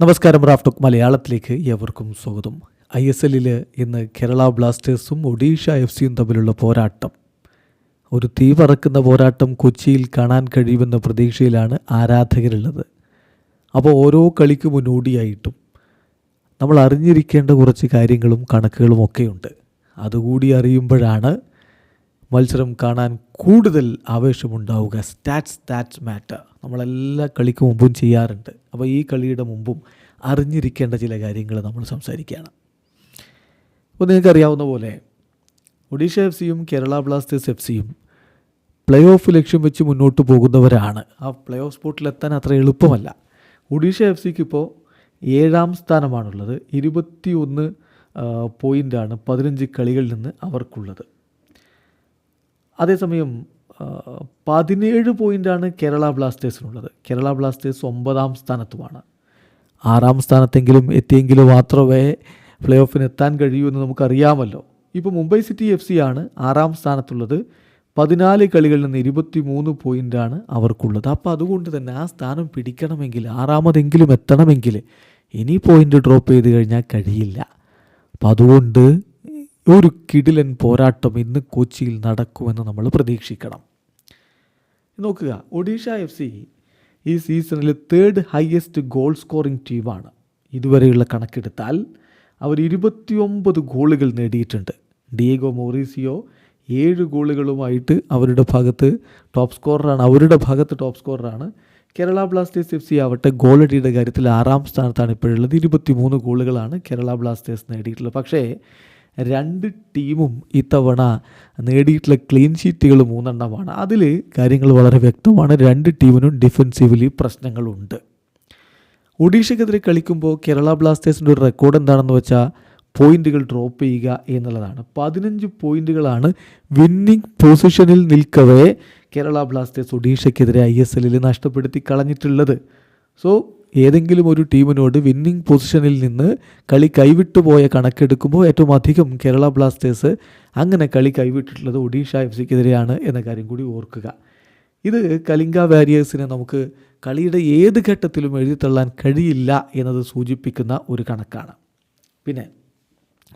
നമസ്കാരം റാഫ്റ്റോക്ക് മലയാളത്തിലേക്ക് ഏവർക്കും സ്വാഗതം. ഐ എസ് എല്ലിൽ ഇന്ന് കേരള ബ്ലാസ്റ്റേഴ്സും ഒഡീഷ എഫ് സിയും തമ്മിലുള്ള പോരാട്ടം. ഒരു തീ പറക്കുന്ന പോരാട്ടം കൊച്ചിയിൽ കാണാൻ കഴിയുമെന്ന പ്രതീക്ഷയിലാണ് ആരാധകരുള്ളത്. അപ്പോൾ ഓരോ കളിക്ക് മുന്നോടിയായിട്ടും നമ്മൾ അറിഞ്ഞിരിക്കേണ്ട കുറച്ച് കാര്യങ്ങളും കണക്കുകളും ഒക്കെയുണ്ട്. അതുകൂടി അറിയുമ്പോഴാണ് മത്സരം കാണാൻ കൂടുതൽ ആവേശമുണ്ടാവുക. സ്റ്റാറ്റ്സ് ദാറ്റ്സ് മാറ്റർ നമ്മളെല്ലാ കളിക്ക് മുമ്പും ചെയ്യാറുണ്ട്. അപ്പോൾ ഈ കളിയുടെ മുമ്പും അറിഞ്ഞിരിക്കേണ്ട ചില കാര്യങ്ങൾ നമ്മൾ സംസാരിക്കുകയാണ്. അപ്പോൾ നിങ്ങൾക്കറിയാവുന്ന പോലെ ഒഡീഷ എഫ് സിയും കേരള ബ്ലാസ്റ്റേഴ്സ് എഫ് സിയും പ്ലേ ഓഫ് ലക്ഷ്യം വെച്ച് മുന്നോട്ട് പോകുന്നവരാണ്. ആ പ്ലേ ഓഫ് സ്പോട്ടിലെത്താൻ അത്ര എളുപ്പമല്ല. ഒഡീഷ എഫ് സിക്ക് ഇപ്പോൾ ഏഴാം സ്ഥാനമാണുള്ളത്. ഇരുപത്തി ഒന്ന് പോയിന്റാണ് പതിനഞ്ച് കളികളിൽ നിന്ന് അവർക്കുള്ളത്. അതേസമയം പതിനേഴ് പോയിന്റാണ് കേരള ബ്ലാസ്റ്റേഴ്സിനുള്ളത്. കേരള ബ്ലാസ്റ്റേഴ്സ് ഒമ്പതാം സ്ഥാനത്തുമാണ്. ആറാം സ്ഥാനത്തെങ്കിലും എത്തിയെങ്കിലും മാത്രമേ പ്ലേ ഓഫിന് എത്താൻ കഴിയൂ എന്ന് നമുക്കറിയാമല്ലോ. ഇപ്പോൾ മുംബൈ സിറ്റി എഫ് സി ആണ് ആറാം സ്ഥാനത്തുള്ളത്. പതിനാല് കളികളിൽ നിന്ന് ഇരുപത്തി മൂന്ന് പോയിന്റാണ് അവർക്കുള്ളത്. അപ്പോൾ അതുകൊണ്ട് തന്നെ ആ സ്ഥാനം പിടിക്കണമെങ്കിൽ ആറാമതെങ്കിലും എത്തണമെങ്കിൽ ഇനി പോയിന്റ് ഡ്രോപ്പ് ചെയ്ത് കഴിഞ്ഞാൽ കഴിയില്ല. അപ്പോൾ അതുകൊണ്ട് ഒരു കിടിലൻ പോരാട്ടം ഇന്ന് കൊച്ചിയിൽ നടക്കുമെന്ന് നമ്മൾ പ്രതീക്ഷിക്കണം. നോക്കുക ഒഡീഷ എഫ് സി ഈ സീസണിൽ തേർഡ് ഹയസ്റ്റ് ഗോൾ സ്കോറിംഗ് ടീമാണ് ഇതുവരെയുള്ള കണക്കെടുത്താൽ അവർ ഇരുപത്തിയൊമ്പത് ഗോളുകൾ നേടിയിട്ടുണ്ട്. ഡിയേഗോ മോറീസിയോ ഏഴ് ഗോളുകളുമായിട്ട് അവരുടെ ഭാഗത്ത് ടോപ്പ് സ്കോററാണ് അവരുടെ ഭാഗത്ത് ടോപ്പ് സ്കോററാണ് കേരള ബ്ലാസ്റ്റേഴ്സ് എഫ് സി ആവട്ടെ ഗോളടിയുടെ കാര്യത്തിൽ ആറാം സ്ഥാനത്താണ് ഇപ്പോഴുള്ളത്. ഇരുപത്തിമൂന്ന് ഗോളുകളാണ് കേരള ബ്ലാസ്റ്റേഴ്സ് നേടിയിട്ടുള്ളത്. പക്ഷേ രണ്ട് ടീമും ഇത്തവണ നേടിയിട്ടുള്ള ക്ലീൻ ഷീറ്റുകൾ മൂന്നെണ്ണമാണ്. അതിൽ കാര്യങ്ങൾ വളരെ വ്യക്തമാണ്. രണ്ട് ടീമിനും ഡിഫെൻസീവലി പ്രശ്നങ്ങളുണ്ട്. ഒഡീഷയ്ക്കെതിരെ കളിക്കുമ്പോൾ കേരള ബ്ലാസ്റ്റേഴ്സിന്റെ ഒരു റെക്കോർഡ് എന്താണെന്ന് വെച്ചാൽ പോയിന്റുകൾ ഡ്രോപ്പ് ചെയ്യുക എന്നുള്ളതാണ്. പതിനഞ്ച് പോയിന്റുകളാണ് വിന്നിംഗ് പൊസിഷനിൽ നിൽക്കവേ കേരള ബ്ലാസ്റ്റേഴ്സ് ഒഡീഷയ്ക്കെതിരെ ഐ എസ് എല്ലിൽ നഷ്ടപ്പെടുത്തി കളഞ്ഞിട്ടുള്ളത്. സോ ഏതെങ്കിലും ഒരു ടീമിനോട് വിന്നിംഗ് പൊസിഷനിൽ നിന്ന് കളി കൈവിട്ടു പോയ കണക്കെടുക്കുമ്പോൾ ഏറ്റവും അധികം കേരള ബ്ലാസ്റ്റേഴ്സ് അങ്ങനെ കളി കൈവിട്ടിട്ടുള്ളത് ഒഡീഷ എഫ് സിക്കെതിരെയാണ് എന്ന കാര്യം കൂടി ഓർക്കുക. ഇത് കലിംഗ വാരിയേഴ്സിനെ നമുക്ക് കളിയുടെ ഏത് ഘട്ടത്തിലും എഴുതിത്തള്ളാൻ കഴിയില്ല എന്നത് സൂചിപ്പിക്കുന്ന ഒരു കണക്കാണ്. പിന്നെ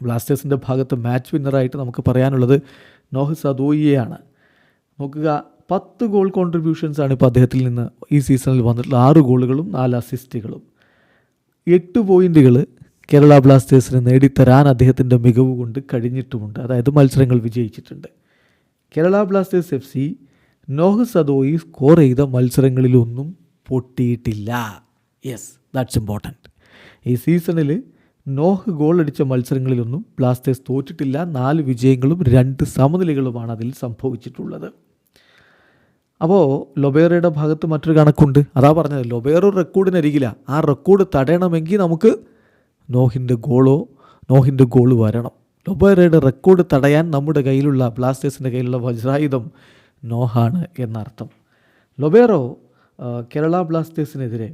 ബ്ലാസ്റ്റേഴ്സിന്റെ ഭാഗത്ത് മാച്ച് വിന്നറായിട്ട് നമുക്ക് പറയാനുള്ളത് നോഹ് സദോയിയെയാണ്. നോക്കുക പത്ത് ഗോൾ കോൺട്രിബ്യൂഷൻസാണ് ഇപ്പോൾ അദ്ദേഹത്തിൽ നിന്ന് ഈ സീസണിൽ വന്നിട്ടുള്ള ആറ് ഗോളുകളും നാല് അസിസ്റ്റുകളും എട്ട് പോയിന്റുകൾ കേരള ബ്ലാസ്റ്റേഴ്സിന് നേടിത്തരാൻ അദ്ദേഹത്തിന്റെ മികവ് കൊണ്ട് കഴിഞ്ഞിട്ടുമുണ്ട്. അതായത് മത്സരങ്ങൾ വിജയിച്ചിട്ടുണ്ട്. Kerala Blasters F C Noah Sadaoui score ചെയ്ത മത്സരങ്ങളിലൊന്നും പൊട്ടിയിട്ടില്ല. യെസ് ദാറ്റ്സ് ഇമ്പോർട്ടന്റ് ഈ സീസണിൽ നോഹ് ഗോൾ അടിച്ച മത്സരങ്ങളിലൊന്നും ബ്ലാസ്റ്റേഴ്സ് തോറ്റിട്ടില്ല. നാല് വിജയങ്ങളും രണ്ട് സമനിലകളുമാണ് അതിൽ സംഭവിച്ചിട്ടുള്ളത്. അപ്പോൾ ലൊബേറയുടെ ഭാഗത്ത് മറ്റൊരു കണക്കുണ്ട്. അതാ പറഞ്ഞത് ലൊബേറോ റെക്കോർഡിനരികില്ല ആ റെക്കോർഡ് തടയണമെങ്കിൽ നമുക്ക് നോഹിന്റെ ഗോളോ നോഹിന്റെ ഗോൾ വരണം. ലൊബേറയുടെ റെക്കോർഡ് തടയാൻ നമ്മുടെ കയ്യിലുള്ള ബ്ലാസ്റ്റേഴ്സിന്റെ കയ്യിലുള്ള വജ്രായുധം നോഹാണ് എന്നർത്ഥം. ലൊബേറോ കേരള ബ്ലാസ്റ്റേഴ്സിനെതിരെ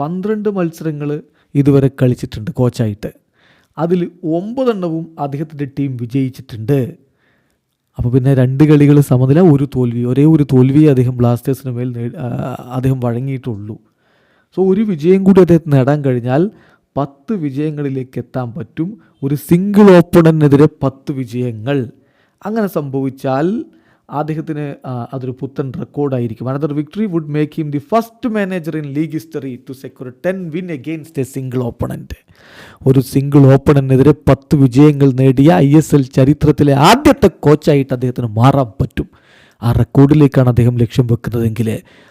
പന്ത്രണ്ട് മത്സരങ്ങൾ ഇതുവരെ കളിച്ചിട്ടുണ്ട് കോച്ചായിട്ട്. അതിൽ ഒമ്പതെണ്ണവും അദ്ദേഹത്തിന്റെ ടീം വിജയിച്ചിട്ടുണ്ട്. അപ്പോൾ പിന്നെ രണ്ട് കളികൾ സമനില ഒരു തോൽവി. ഒരേ ഒരു തോൽവി അദ്ദേഹം ബ്ലാസ്റ്റേഴ്സിന് മേൽ അദ്ദേഹം വഴങ്ങിയിട്ടുള്ളൂ. സോ ഒരു വിജയം കൂടി അദ്ദേഹത്തിന് നേടാൻ കഴിഞ്ഞാൽ പത്ത് വിജയങ്ങളിലേക്ക് എത്താൻ പറ്റും. ഒരു സിംഗിൾ ഓപ്പണറിനെതിരെ പത്ത് വിജയങ്ങൾ. അങ്ങനെ സംഭവിച്ചാൽ അദ്ദേഹത്തിന് അതൊരു പുത്തൻ റെക്കോർഡായിരിക്കും another victory would make him the first manager in league history to secure ten win against a single opponent ഒരു സിംഗിൾ ഓപ്പണനെതിരെ പത്ത് വിജയങ്ങൾ നേടിയ ഐ എസ് എൽ ചരിത്രത്തിലെ ആദ്യത്തെ കോച്ചായിട്ട് അദ്ദേഹത്തിന് മാറാൻ പറ്റും. ആ റെക്കോർഡിലേക്കാണ് അദ്ദേഹം ലക്ഷ്യം വെക്കുന്നതെങ്കിൽ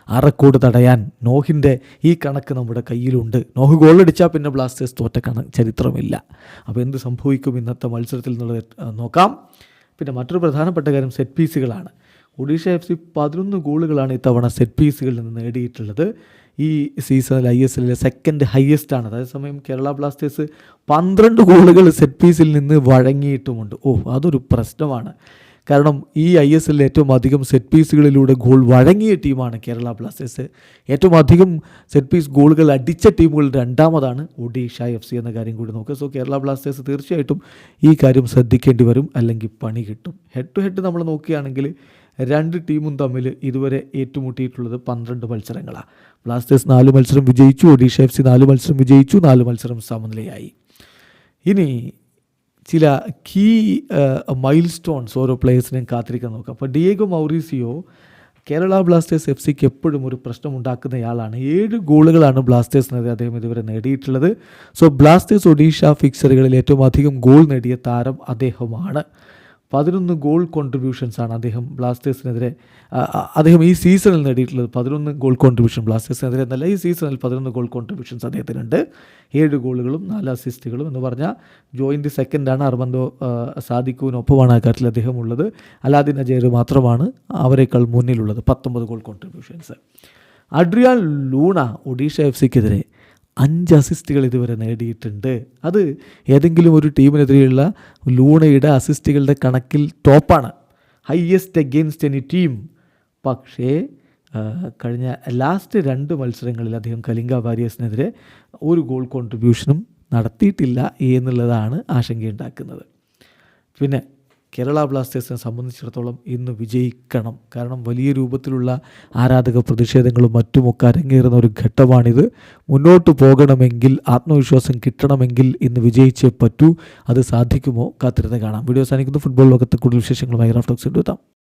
ആ റെക്കോർഡ് തടയാൻ നോഹിന്റെ ഈ കണക്ക് നമ്മുടെ കയ്യിലുണ്ട്. നോഹ് ഗോളടിച്ചാൽ പിന്നെ ബ്ലാസ്റ്റേഴ്സ് തോറ്റ കണ ചരിത്രമില്ല. അപ്പോൾ എന്ത് സംഭവിക്കും ഇന്നത്തെ മത്സരത്തിൽ എന്നുള്ളത് നോക്കാം. പിന്നെ മറ്റൊരു പ്രധാനപ്പെട്ട കാര്യം സെറ്റ് പീസുകളാണ് ഒഡീഷ എഫ് സി പതിനൊന്ന് ഗോളുകളാണ് ഇത്തവണ സെറ്റ് പീസുകളിൽ നിന്ന് നേടിയിട്ടുള്ളത്. ഈ സീസണിൽ ഐ എസ് എല്ലിലെ സെക്കൻഡ് ഹയസ്റ്റ് ആണ്. അതേസമയം കേരള ബ്ലാസ്റ്റേഴ്സ് പന്ത്രണ്ട് ഗോളുകൾ സെറ്റ് പീസിൽ നിന്ന് വഴങ്ങിയിട്ടുമുണ്ട്. ഓ അതൊരു പ്രശ്നമാണ്. കാരണം ഈ ഐ എസ് എല്ലിൽ ഏറ്റവും അധികം സെറ്റ് പീസുകളിലൂടെ ഗോൾ വഴങ്ങിയ ടീമാണ് കേരള ബ്ലാസ്റ്റേഴ്സ്. ഏറ്റവും അധികം സെറ്റ് പീസ് ഗോളുകൾ അടിച്ച ടീമുകൾ രണ്ടാമതാണ് ഒഡീഷ എഫ് സി എന്ന കാര്യം കൂടി നോക്കുക. സോ കേരള ബ്ലാസ്റ്റേഴ്സ് തീർച്ചയായിട്ടും ഈ കാര്യം ശ്രദ്ധിക്കേണ്ടി വരും അല്ലെങ്കിൽ പണി കിട്ടും. ഹെഡ് ടു ഹെഡ് നമ്മൾ നോക്കുകയാണെങ്കിൽ രണ്ട് ടീമും തമ്മിൽ ഇതുവരെ ഏറ്റുമുട്ടിയിട്ടുള്ളത് പന്ത്രണ്ട് മത്സരങ്ങളാണ്. ബ്ലാസ്റ്റേഴ്സ് നാല് മത്സരം വിജയിച്ചു ഒഡീഷ എഫ് സി നാല് മത്സരം വിജയിച്ചു നാല് മത്സരം സമനിലയായി. ഇനി ചില കീ മൈൽ സ്റ്റോൺസ് ഓരോ പ്ലേയേഴ്സിനെയും കാത്തിരിക്കാൻ നോക്കാം അപ്പോൾ Diego Mauricio Kerala Blasters F സിക്ക് എപ്പോഴും ഒരു പ്രശ്നം ഉണ്ടാക്കുന്നയാളാണ് ഏഴ് ഗോളുകളാണ് ബ്ലാസ്റ്റേഴ്സിനെതിരെ അദ്ദേഹം ഇതുവരെ നേടിയിട്ടുള്ളത്. സോ ബ്ലാസ്റ്റേഴ്സ് ഒഡീഷ ഫിക്സറുകളിൽ ഏറ്റവും അധികം ഗോൾ നേടിയ താരം അദ്ദേഹമാണ്. പതിനൊന്ന് ഗോൾ കോൺട്രിബ്യൂഷൻസാണ് അദ്ദേഹം ബ്ലാസ്റ്റേഴ്സിനെതിരെ അദ്ദേഹം ഈ സീസണിൽ നേടിയിട്ടുള്ളത് പതിനൊന്ന് ഗോൾ കോൺട്രിബ്യൂഷൻ ബ്ലാസ്റ്റേഴ്സിനെതിരെ എന്നല്ല ഈ സീസണിൽ പതിനൊന്ന് ഗോൾ കോൺട്രിബ്യൂഷൻസ് അദ്ദേഹത്തിനുണ്ട്. ഏഴ് ഗോളുകളും നാല് അസിസ്റ്റുകളും എന്ന് പറഞ്ഞാൽ ജോയിന്റ് സെക്കൻഡാണ് അർമന്തോ സാദിക്കുവിനൊപ്പമാണ് ആ കാര്യത്തിൽ അദ്ദേഹം ഉള്ളത് അലാദിൻ അജയർ മാത്രമാണ് അവരെക്കാൾ മുന്നിലുള്ളത് പത്തൊമ്പത് goal contributions Adrian Luna Odisha F സിക്കെതിരെ അഞ്ച് അസിസ്റ്റുകൾ ഇതുവരെ നേടിയിട്ടുണ്ട്. അത് ഏതെങ്കിലും ഒരു ടീമിനെതിരെയുള്ള ലൂണയുടെ അസിസ്റ്റുകളുടെ കണക്കിൽ ടോപ്പാണ് ഹയ്യസ്റ്റ് അഗെയിൻസ്റ്റ് എനി ടീം പക്ഷേ കഴിഞ്ഞ ലാസ്റ്റ് രണ്ട് മത്സരങ്ങളിൽ അദ്ദേഹം കലിംഗ വാരിയേഴ്സിനെതിരെ ഒരു ഗോൾ കോൺട്രിബ്യൂഷനും നടത്തിയിട്ടില്ല എന്നുള്ളതാണ് ആശങ്കയുണ്ടാക്കുന്നത്. പിന്നെ കേരള ബ്ലാസ്റ്റേഴ്സിനെ സംബന്ധിച്ചിടത്തോളം ഇന്ന് വിജയിക്കണം. കാരണം വലിയ രൂപത്തിലുള്ള ആരാധക പ്രതിഷേധങ്ങളും മറ്റുമൊക്കെ അരങ്ങേറുന്ന ഒരു ഘട്ടമാണിത്. മുന്നോട്ട് പോകണമെങ്കിൽ ആത്മവിശ്വാസം കിട്ടണമെങ്കിൽ ഇന്ന് വിജയിച്ചേ പറ്റൂ. അത് സാധിക്കുമോ? കാത്തിരുന്ന് കാണാം. വീഡിയോ സാധിക്കുന്നു ഫുട്ബോൾ ലോകത്തെ കൂടുതൽ വിശേഷങ്ങളുമായി റഫ്റ്റോക്സ് എടുത്താം